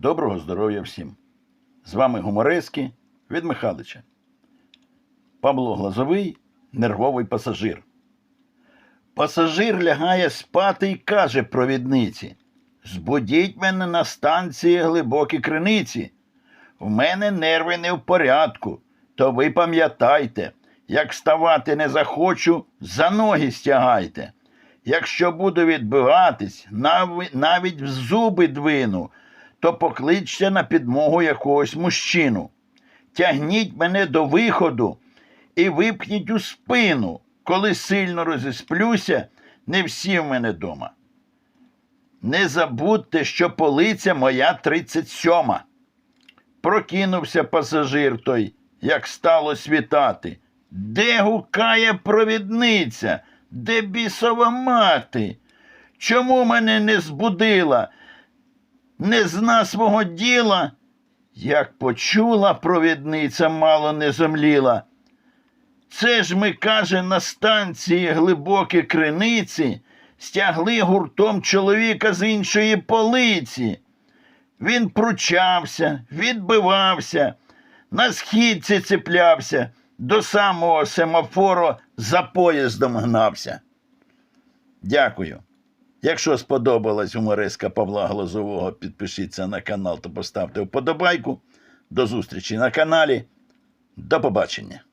Доброго здоров'я всім! З вами гуморески від Михалича. Павло Глазовий нервовий пасажир. Пасажир лягає спати і каже провідниці: Збудіть мене на станції глибокі криниці. В мене нерви не в порядку, то ви пам'ятайте, як ставати не захочу, за ноги стягайте. Якщо буду відбиватись, навіть в зуби двину, то покличте на підмогу якогось мужчину. Тягніть мене до виходу і випхніть у спину. Коли сильно розісплюся, не всі в мене дома. Не забудьте, що полиця моя 37. Прокинувся пасажир той, як стало світати. Де гукає провідниця? Де бісова мати? Чому мене не збудила? Не зна свого діла? Як почула провідниця, мало не зомліла. Це ж ми, каже, на станції глибокі криниці стягли гуртом чоловіка з іншої полиці. Він пручався, відбивався, на східці цеплявся, до самого семафору за поїздом гнався. Дякую. Якщо сподобалась Умориска Павла Глазового, підпишіться на канал та поставте вподобайку. До зустрічі на каналі. До побачення.